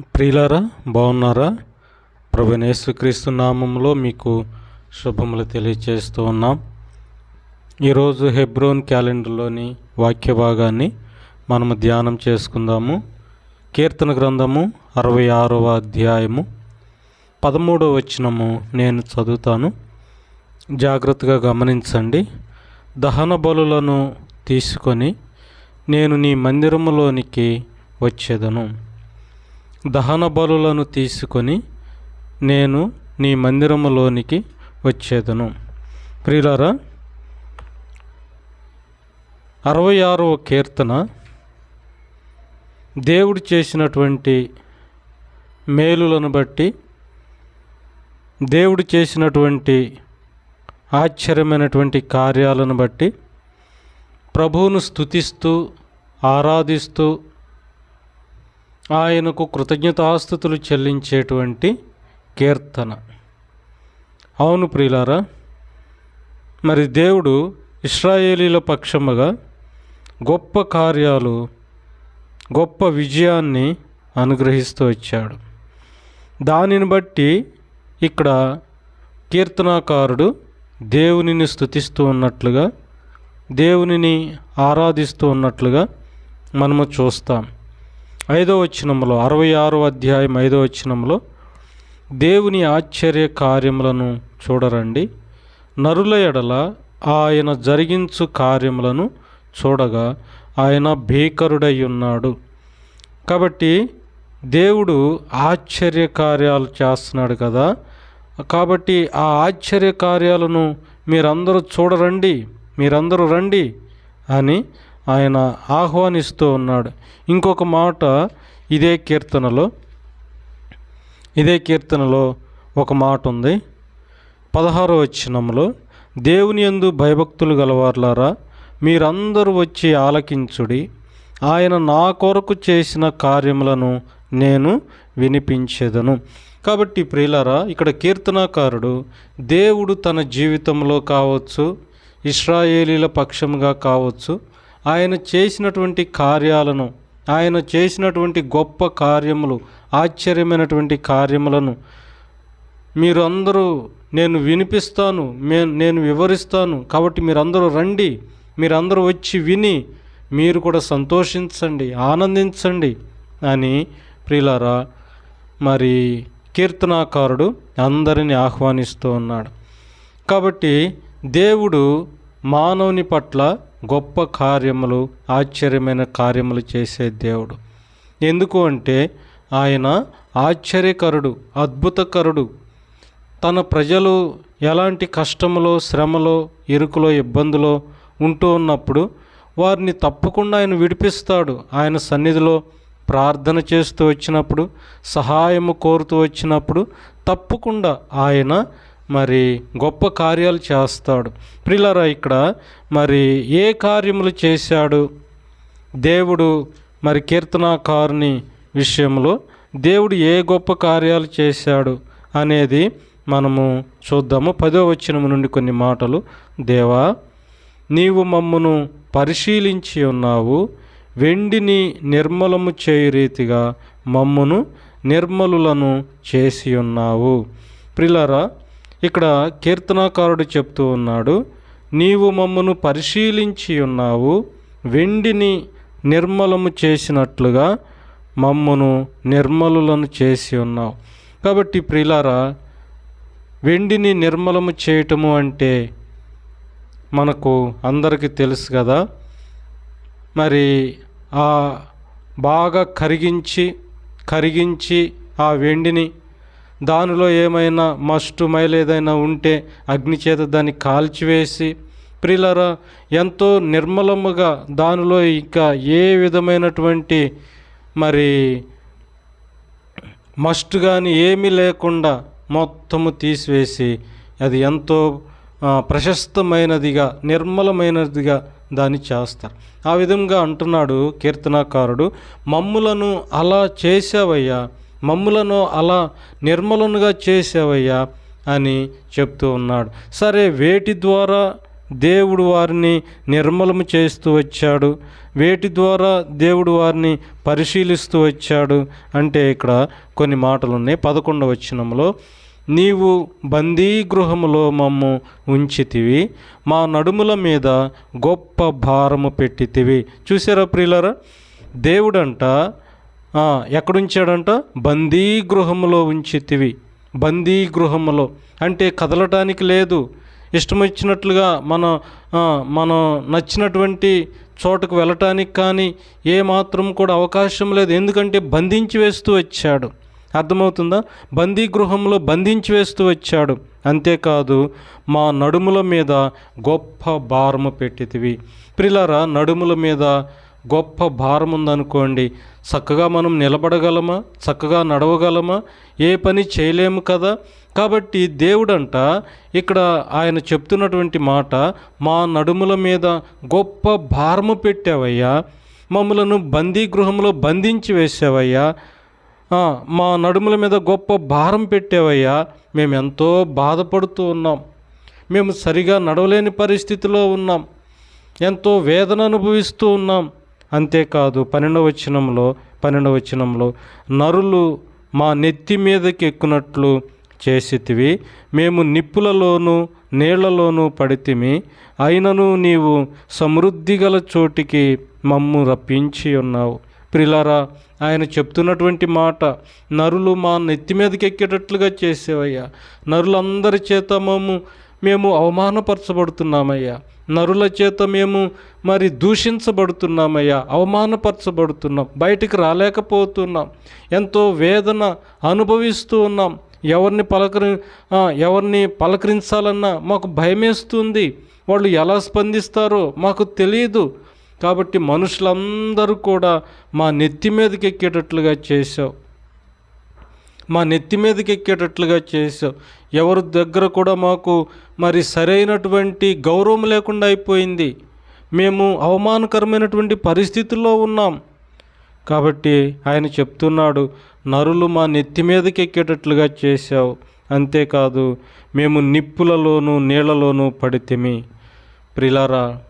ప్రియులారా బాగున్నారా? ప్రభు యేసుక్రీస్తు నామంలో మీకు శుభములు తెలియజేస్తూ ఉన్నాం. ఈరోజు హెబ్రోన్ క్యాలెండర్లోని వాక్య భాగాన్ని మనము ధ్యానం చేసుకుందాము. కీర్తన గ్రంథము అరవై ఆరవ అధ్యాయము పదమూడవ వచనము నేను చదువుతాను. జాగ్రత్తగా గమనించండి. దహన బలులను తీసుకొని నేను నీ మందిరములోనికి వచ్చేదను. దహన బలులను తీసుకొని నేను నీ మందిరములోనికి వచ్చేదను. ప్రియులారా అరవై ఆరవ కీర్తన దేవుడు చేసినటువంటి మేలులను బట్టి దేవుడు చేసినటువంటి ఆశ్చర్యమైనటువంటి కార్యాలను బట్టి ప్రభువును స్తుతిస్తూ ఆరాధిస్తూ ఆయనకు కృతజ్ఞతాస్థుతులు చెల్లించేటువంటి కీర్తన. అవును ప్రియులారా మరి దేవుడు ఇస్రాయేలీల పక్షముగా గొప్ప కార్యాలు గొప్ప విజయాన్ని అనుగ్రహిస్తూ వచ్చాడు. దానిని బట్టి ఇక్కడ కీర్తనాకారుడు దేవునిని స్థుతిస్తూ ఉన్నట్లుగా దేవునిని ఆరాధిస్తూ ఉన్నట్లుగా మనము చూస్తాం. ఐదో వచనంలో అరవై ఆరో అధ్యాయం ఐదో వచనంలో దేవుని ఆశ్చర్య కార్యములను చూడరండి. నరుల ఎడల ఆయన జరిగించు కార్యములను చూడగా ఆయన భీకరుడై ఉన్నాడు కాబట్టి దేవుడు ఆశ్చర్య కార్యాలు చేస్తున్నాడు కదా. కాబట్టి ఆ ఆశ్చర్య కార్యాలను మీరందరూ చూడరండి మీరందరూ రండి అని ఆయన ఆహ్వానిస్తూ ఉన్నాడు. ఇంకొక మాట ఇదే కీర్తనలో ఇదే కీర్తనలో ఒక మాట ఉంది. పదహారో వచ్చినంలో దేవుని యందు భయభక్తులు గలవార్లారా మీరందరూ వచ్చి ఆలకించుడి. ఆయన నా కొరకు చేసిన కార్యములను నేను వినిపించేదను. కాబట్టి ప్రియులారా ఇక్కడ కీర్తనాకారుడు దేవుడు తన జీవితంలో కావచ్చు ఇస్రాయేలీల పక్షంగా కావచ్చు ఆయన చేసినటువంటి కార్యాలను ఆయన చేసినటువంటి గొప్ప కార్యములు ఆశ్చర్యమైనటువంటి కార్యములను మీరు అందరూ నేను వినిపిస్తాను మే నేను వివరిస్తాను. కాబట్టి మీరందరూ రండి మీరందరూ వచ్చి విని మీరు కూడా సంతోషించండి ఆనందించండి అని ప్రియులారా మరి కీర్తనాకారుడు అందరిని ఆహ్వానిస్తూ ఉన్నాడు. కాబట్టి దేవుడు మానవుని పట్ల గొప్ప కార్యములు ఆశ్చర్యమైన కార్యములు చేసే దేవుడు. ఎందుకు అంటే ఆయన ఆశ్చర్యకరుడు అద్భుతకరుడు. తన ప్రజలు ఎలాంటి కష్టములో శ్రమలో ఇరుకులో ఇబ్బందులో ఉంటూ ఉన్నప్పుడు వారిని తప్పకుండా ఆయన విడిపిస్తాడు. ఆయన సన్నిధిలో ప్రార్థన చేస్తూ వచ్చినప్పుడు సహాయము కోరుతూ వచ్చినప్పుడు తప్పకుండా ఆయన మరి గొప్ప కార్యాలు చేస్తాడు. ప్రిలరా ఇక్కడ మరి ఏ కార్యములు చేశాడు? దేవుడు మరి కీర్తనాకారుని విషయంలో దేవుడు ఏ గొప్ప కార్యాలు చేశాడు అనేది మనము చూద్దాము. పదో వచనము నుండి కొన్ని మాటలు. దేవా నీవు మమ్మను పరిశీలించి ఉన్నావు. వెండిని నిర్మలము చేయు రీతిగా మమ్మును నిర్మలులను చేసి ఉన్నావు. ప్రిలరా ఇక్కడ కీర్తనాకారుడు చెప్తూ ఉన్నాడు నీవు మమ్మను పరిశీలించి ఉన్నావు వెండిని నిర్మలము చేసినట్లుగా మమ్మను నిర్మలులను చేసి ఉన్నావు. కాబట్టి ప్రిలారా వెండిని నిర్మలము చేయటము అంటే మనకు అందరికీ తెలుసు కదా మరి ఆ బాగా కరిగించి కరిగించి ఆ వెండిని దానిలో ఏమైనా మస్టు మైలు ఏదైనా ఉంటే అగ్నిచేత దాన్ని కాల్చివేసి ప్రిలరా ఎంతో నిర్మలముగా దానిలో ఇంకా ఏ విధమైనటువంటి మరి మస్ట్ కానీ ఏమీ లేకుండా మొత్తము తీసివేసి అది ఎంతో ప్రశస్తమైనదిగా నిర్మలమైనదిగా దాన్ని చేస్తారు. ఆ విధంగా అంటున్నాడు కీర్తనాకారుడు మమ్ములను అలా చేసావయ్యా మమ్ములను అలా నిర్మలనుగా చేసావయ్యా అని చెప్తూ ఉన్నాడు. సరే వేటి ద్వారా దేవుడు వారిని నిర్మలము చేస్తూ వచ్చాడు? వేటి ద్వారా దేవుడు వారిని పరిశీలిస్తూ వచ్చాడు? అంటే ఇక్కడ కొన్ని మాటలు ఉన్నాయి పదకొండవ వచనంలో నీవు బందీ గృహములో మమ్ము ఉంచితివి మా నడుముల మీద గొప్ప భారము పెట్టితివి. చూసారా ప్రియులరా? దేవుడంట ఎక్కడుంచాడంట? బందీ గృహములో ఉంచితివి. బందీ గృహములో. అంటే కదలటానికి లేదు. ఇష్టం వచ్చినట్లుగా మన మనం నచ్చినటువంటి చోటకు వెళ్ళటానికి కానీ ఏ మాత్రం కూడా అవకాశం లేదు. ఎందుకంటే బంధించి వేస్తూ వచ్చాడు. అర్థమవుతుందా? బందీ గృహంలో బంధించి వేస్తూ వచ్చాడు. అంతేకాదు మా నడుముల మీద గొప్ప భారము పెట్టితివి. ప్రిలారా నడుముల మీద గొప్ప భారం ఉందనుకోండి చక్కగా మనం నిలబడగలమా? చక్కగా నడవగలమా? ఏ పని చేయలేము కదా? కాబట్టి దేవుడంట ఇక్కడ ఆయన చెప్తున్నటువంటి మాట మా నడుముల మీద గొప్ప భారము పెట్టావయ్యా. మమ్మలను బందీ గృహంలో బంధించి వేసావయ్యా. మా నడుముల మీద గొప్ప భారం పెట్టావయ్యా. మేము ఎంతో బాధపడుతూ ఉన్నాం. మేము సరిగా నడవలేని పరిస్థితిలో ఉన్నాం. ఎంతో వేదన అనుభవిస్తూ ఉన్నాం. అంతేకాదు పన్నెండవ వచనంలో పన్నెండవ వచనంలో నరులు మా నెత్తి మీదకి ఎక్కునట్లు చేసితివి మేము నిప్పులలోనూ నీళ్ళలోనూ పడితిమి అయినను నీవు సమృద్ధి గల చోటికి మమ్ము రప్పించి ఉన్నావు. ప్రిలారా ఆయన చెప్తున్నటువంటి మాట నరులు మా నెత్తి మీదకి ఎక్కేటట్లుగా చేసేవయ్యా. నరులందరి చేత మేము మేము అవమానపరచబడుతున్నామయ్యా. నరుల చేత మేము మరి దూషించబడుతున్నామయ్యా అవమానపరచబడుతున్నాం బయటికి రాలేకపోతున్నాం ఎంతో వేదన అనుభవిస్తూ ఉన్నాం. ఎవరిని పలకరి ఎవరిని పలకరించాలన్నా మాకు భయమేస్తుంది. వాళ్ళు ఎలా స్పందిస్తారో మాకు తెలియదు కాబట్టి మనుషులందరూ కూడా మా నెత్తి మీదకి ఎక్కేటట్లుగా చేశావు. మా నెత్తి మీదకి ఎక్కేటట్లుగా చేసావు ఎవరి దగ్గర కూడా మాకు మరి సరైనటువంటి గౌరవం లేకుండా అయిపోయింది. మేము అవమానకరమైనటువంటి పరిస్థితుల్లో ఉన్నాం. కాబట్టి ఆయన చెప్తున్నాడు నరులు మా నెత్తి మీదకి ఎక్కేటట్లుగా చేశావు. అంతేకాదు మేము నిప్పులలోనూ నీళ్ళలోనూ పడితిమి. ప్రిలారా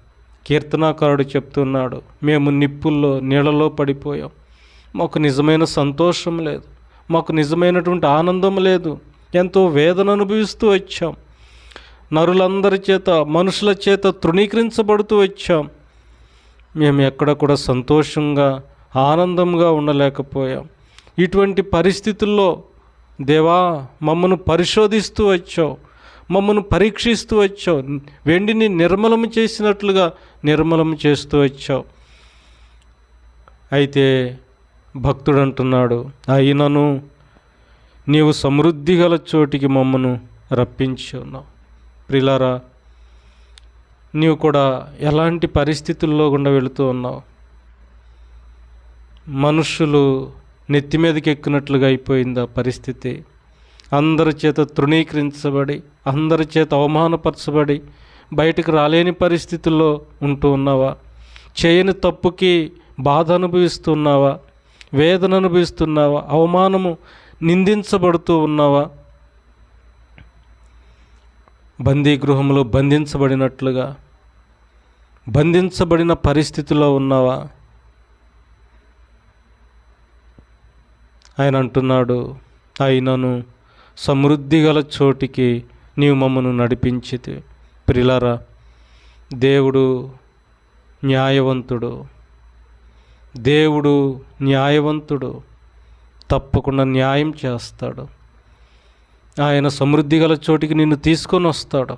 కీర్తనాకారుడు చెప్తున్నాడు మేము నిప్పుల్లో నీళ్ళలో పడిపోయాం. మాకు నిజమైన సంతోషం లేదు. మాకు నిజమైనటువంటి ఆనందం లేదు. ఎంతో వేదన అనుభవిస్తూ వచ్చాం. నరులందరి చేత మనుషుల చేత తృణీకరించబడుతూ వచ్చాం. మేము ఎక్కడ కూడా సంతోషంగా ఆనందంగా ఉండలేకపోయాం. ఇటువంటి పరిస్థితుల్లో దేవా మమ్మను పరిశోధిస్తూ వచ్చావు. మమ్మను పరీక్షిస్తూ వచ్చావు. వెండిని నిర్మలం చేసినట్లుగా నిర్మలం చేస్తూ వచ్చావు. అయితే భక్తుడు అంటున్నాడు అయినను నీవు సమృద్ధి గల చోటికి మమ్మను రప్పించి ఉన్నావు ప్రిలారా నీవు కూడా ఎలాంటి పరిస్థితుల్లో గుండా వెళుతూ ఉన్నావు? మనుషులు నెత్తి మీదకి ఎక్కినట్లుగా అయిపోయింది ఆ పరిస్థితి. అందరి చేత తృణీకరించబడి అందరి చేత అవమానపరచబడి బయటకు రాలేని పరిస్థితుల్లో ఉంటూ ఉన్నావా? చేయని తప్పుకి బాధ అనుభవిస్తున్నావా వేదన అనుభవిస్తున్నావా అవమానము నిందించబడుతూ ఉన్నావా? బందీ గృహంలో బంధించబడినట్లుగా బంధించబడిన పరిస్థితిలో ఉన్నావా? ఆయన అంటున్నాడు అయినను సమృద్ధి గల చోటికి నీవు మమ్మను నడిపించితే. ప్రిలరా దేవుడు న్యాయవంతుడు. దేవుడు న్యాయవంతుడు తప్పకుండా న్యాయం చేస్తాడు. ఆయన సమృద్ధి గల చోటికి నిన్ను తీసుకొని వస్తాడు.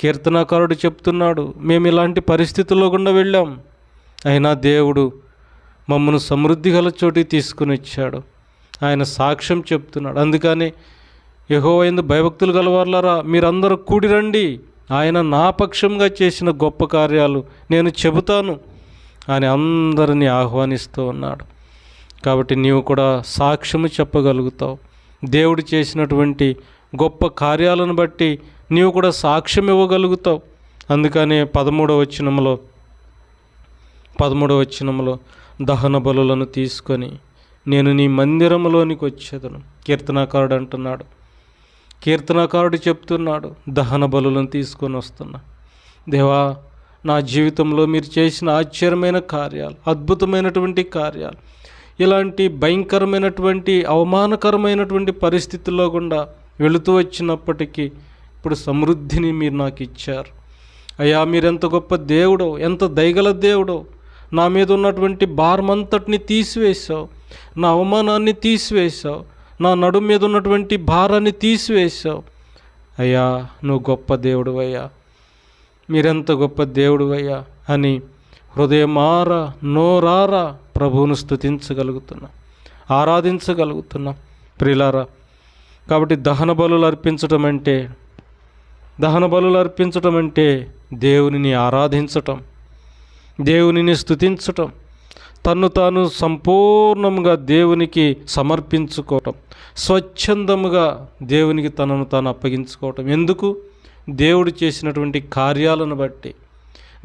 కీర్తనాకారుడు చెప్తున్నాడు మేము ఇలాంటి పరిస్థితుల్లో గుండా వెళ్ళాం. అయినా దేవుడు మమ్మను సమృద్ధి గల చోటికి తీసుకుని వచ్చాడు. ఆయన సాక్ష్యం చెప్తున్నాడు. అందుకని యహోవైందు భయభక్తులు గలవార్లరా మీరందరూ కూడి రండి. ఆయన నా పక్షంగా చేసిన గొప్ప కార్యాలు నేను చెబుతాను. అని అందరినీ ఆహ్వానిస్తూ ఉన్నాడు. కాబట్టి నీవు కూడా సాక్ష్యము చెప్పగలుగుతావు. దేవుడు చేసినటువంటి గొప్ప కార్యాలను బట్టి నీవు కూడా సాక్ష్యం ఇవ్వగలుగుతావు. అందుకనే పదమూడవ వచనంలో పదమూడవ వచనంలో దహన బలులను తీసుకొని నేను నీ మందిరంలోనికి వచ్చేదను. కీర్తనాకారుడు అంటున్నాడు. కీర్తనాకారుడు చెప్తున్నాడు దహన బలులను తీసుకొని వస్తున్నా. దేవా నా జీవితంలో మీరు చేసిన ఆశ్చర్యమైన కార్యాలు అద్భుతమైనటువంటి కార్యాలు ఇలాంటి భయంకరమైనటువంటి అవమానకరమైనటువంటి పరిస్థితుల్లో గుండా వెళుతూ వచ్చినప్పటికీ ఇప్పుడు సమృద్ధిని మీరు నాకు ఇచ్చారు. అయ్యా మీరెంత గొప్ప దేవుడో ఎంత దయగల దేవుడో నా మీద ఉన్నటువంటి భారమంతటిని తీసివేశావు నా అవమానాన్ని తీసివేశావు నా నడుము మీద ఉన్నటువంటి భారాన్ని తీసివేశావు. అయ్యా నువ్వు గొప్ప దేవుడు అయ్యా మీరెంత గొప్ప దేవుడు అయ్యా అని హృదయమార నోరారా ప్రభువును స్థుతించగలుగుతున్నా ఆరాధించగలుగుతున్నా. ప్రిలారా కాబట్టి దహన బలులు అర్పించటం అంటే దహన బలులు అర్పించటం అంటే దేవునిని ఆరాధించటం దేవునిని స్థుతించటం తన్ను తాను సంపూర్ణంగా దేవునికి సమర్పించుకోవటం స్వచ్ఛందముగా దేవునికి తనను తాను అప్పగించుకోవటం. ఎందుకు? దేవుడు చేసినటువంటి కార్యాలను బట్టి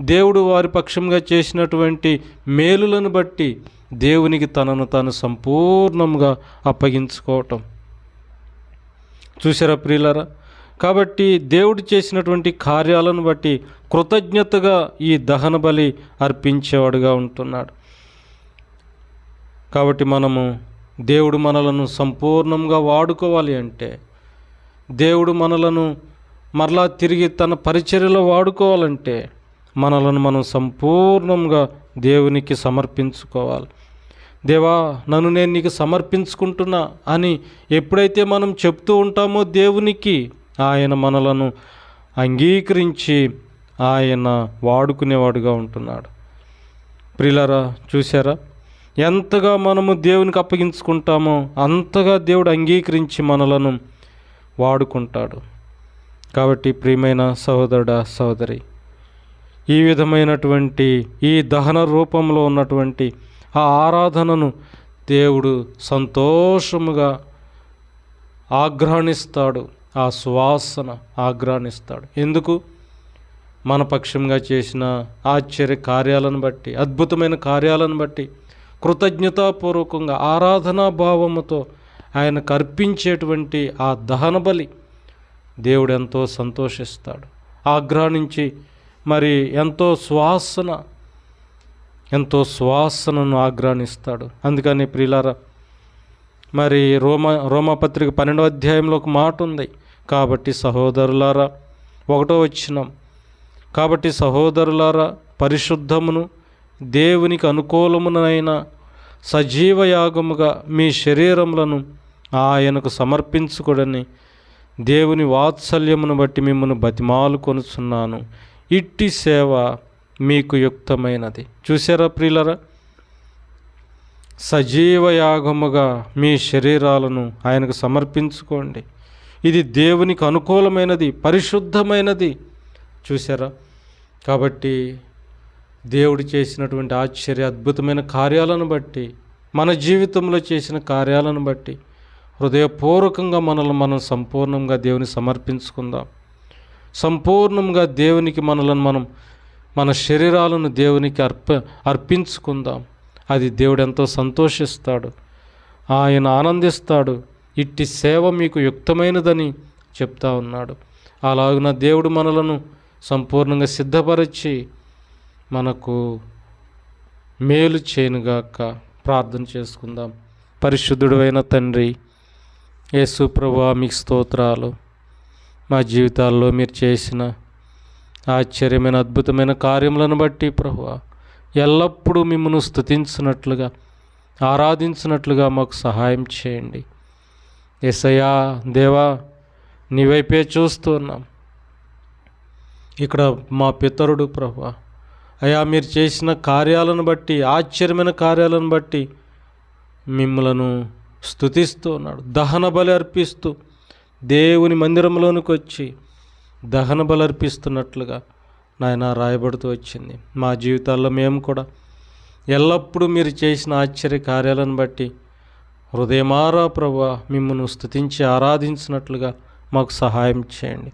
దేవుడు వారి పక్షంగా చేసినటువంటి మేలులను బట్టి దేవునికి తనను తాను సంపూర్ణంగా అప్పగించుకోవటం. చూసారా ప్రియులరా? కాబట్టి దేవుడు చేసినటువంటి కార్యాలను బట్టి కృతజ్ఞతగా ఈ దహన బలి అర్పించేవాడుగా ఉంటున్నాడు. కాబట్టి మనము దేవుడు మనలను సంపూర్ణంగా వాడుకోవాలి అంటే దేవుడు మనలను మరలా తిరిగి తన పరిచర్యలో వాడుకోవాలంటే మనలను మనం సంపూర్ణంగా దేవునికి సమర్పించుకోవాలి. దేవా నన్ను నేను నీకు సమర్పించుకుంటున్నా అని ఎప్పుడైతే మనం చెప్తూ ఉంటామో దేవునికి ఆయన మనలను అంగీకరించి ఆయన వాడుకునేవాడుగా ఉంటున్నాడు. ప్రిలరా చూసారా ఎంతగా మనము దేవునికి అప్పగించుకుంటామో అంతగా దేవుడు అంగీకరించి మనలను వాడుకుంటాడు. కాబట్టి ప్రియమైన సహోదరుడ సహోదరి ఈ విధమైనటువంటి ఈ దహన రూపంలో ఉన్నటువంటి ఆ ఆరాధనను దేవుడు సంతోషముగా ఆగ్రహణిస్తాడు ఆ సువాసన ఆగ్రహణిస్తాడు. ఎందుకు? మన పక్షంగా చేసిన ఆశ్చర్య కార్యాలను బట్టి అద్భుతమైన కార్యాలను బట్టి కృతజ్ఞతాపూర్వకంగా ఆరాధనా భావముతో ఆయనకు అర్పించేటువంటి ఆ దహన బలి దేవుడు ఎంతో సంతోషిస్తాడు. ఆగ్రహించి మరి ఎంతో సువాసన ఎంతో సువాసనను ఆగ్రహిస్తాడు. అందుకని ప్రిలారా మరి రోమ రోమపత్రిక పన్నెండవ అధ్యాయంలో ఒక మాట ఉంది. కాబట్టి సహోదరులారా ఒకటో వచ్చినాం కాబట్టి సహోదరులారా పరిశుద్ధమును దేవునికి అనుకూలమునైన సజీవ యాగముగా మీ శరీరములను ఆయనకు సమర్పించుకోడని దేవుని వాత్సల్యమును బట్టి మిమ్మల్ని బతిమాలు కొనుచున్నాను. ఇట్టి సేవ మీకు యుక్తమైనది. చూసారా ప్రియులరా? సజీవ యాగముగా మీ శరీరాలను ఆయనకు సమర్పించుకోండి. ఇది దేవునికి అనుకూలమైనది పరిశుద్ధమైనది. చూసారా కాబట్టి దేవుడు చేసినటువంటి ఆశ్చర్య అద్భుతమైన కార్యాలను బట్టి మన జీవితంలో చేసిన కార్యాలను బట్టి హృదయపూర్వకంగా మనల్ని మనం సంపూర్ణంగా దేవుని సమర్పించుకుందాం. సంపూర్ణంగా దేవునికి మనలను మనం మన శరీరాలను దేవునికి అర్ప అర్పించుకుందాం. అది దేవుడు ఎంతో సంతోషిస్తాడు. ఆయన ఆనందిస్తాడు. ఇట్టి సేవ మీకు యుక్తమైనదని చెప్తా ఉన్నాడు. అలాగున దేవుడు మనలను సంపూర్ణంగా సిద్ధపరిచి మనకు మేలు చేయనుగాక ప్రార్థన చేసుకుందాం. పరిశుద్ధుడైన తండ్రి యేసు ప్రభా మీకు స్తోత్రాలు. మా జీవితాల్లో మీరు చేసిన ఆశ్చర్యమైన అద్భుతమైన కార్యములను బట్టి ప్రభు ఎల్లప్పుడూ మిమ్మల్ని స్తుతించినట్లుగా ఆరాధించినట్లుగా మాకు సహాయం చేయండి. ఎసయా దేవా నీవైపే చూస్తున్నాం ఇక్కడ మా పితరుడు ప్రభు అయా మీరు చేసిన కార్యాలను బట్టి ఆశ్చర్యమైన కార్యాలను బట్టి మిమ్మలను స్థుతిస్తూ ఉన్నాడు. దహన బలి అర్పిస్తూ దేవుని మందిరంలోనికి వచ్చి దహన బలి అర్పిస్తున్నట్లుగా నాయన రాయబడుతూ వచ్చింది. మా జీవితాల్లో మేము కూడా ఎల్లప్పుడూ మీరు చేసిన ఆశ్చర్య కార్యాలను బట్టి హృదయమారా ప్రభా మిమ్మల్ని స్థుతించి ఆరాధించినట్లుగా మాకు సహాయం చేయండి.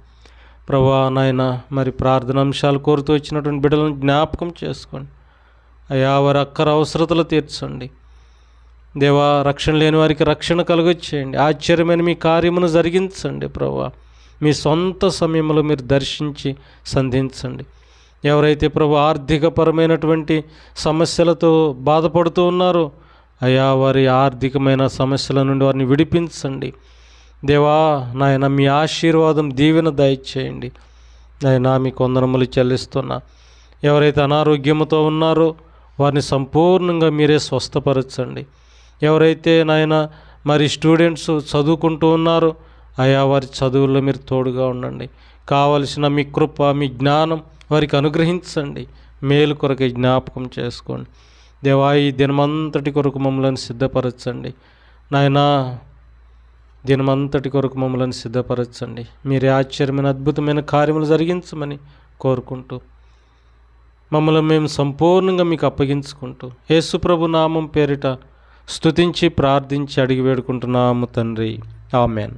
ప్రభా నాయన మరి ప్రార్థన అంశాలు కోరుతూ వచ్చినటువంటి బిడ్డలను జ్ఞాపకం చేసుకోండి. అయా వారి అక్కర అవసరతలు తీర్చండి. దేవా రక్షణ లేని వారికి రక్షణ కలుగొచ్చేయండి ఆశ్చర్యమైన మీ కార్యమును జరిగించండి ప్రభా మీ సొంత సమయంలో మీరు దర్శించి సంధించండి. ఎవరైతే ప్రభు ఆర్థికపరమైనటువంటి సమస్యలతో బాధపడుతూ ఉన్నారో అయా వారి ఆర్థికమైన సమస్యల నుండి వారిని విడిపించండి. దేవా నాయన మీ ఆశీర్వాదం దీవెన దయచేయండి. నాయన మీ కొందరములు చెల్లిస్తున్నా ఎవరైతే అనారోగ్యంతో ఉన్నారో వారిని సంపూర్ణంగా మీరే స్వస్థపరచండి. ఎవరైతే నాయన మరి స్టూడెంట్స్ చదువుకుంటూ ఉన్నారో అయా వారి చదువుల్లో మీరు తోడుగా ఉండండి. కావలసిన మీ కృప మీ జ్ఞానం వారికి అనుగ్రహించండి. మేలు కొరకు జ్ఞాపకం చేసుకోండి. దేవా ఈ దినమంతటి కొరకు మమ్మల్ని సిద్ధపరచండి. నాయనా దినమంతటి కొరకు మమ్మల్ని సిద్ధపరచండి. మీరే ఆశ్చర్యమైన అద్భుతమైన కార్యములు జరిగించమని కోరుకుంటూ మమ్మల్ని మేము సంపూర్ణంగా మీకు అప్పగించుకుంటూ యేసుప్రభు నామం పేరిట స్తుతించి ప్రార్థించి అడిగి వేడుకుంటున్నాము తండ్రి. ఆమెన్.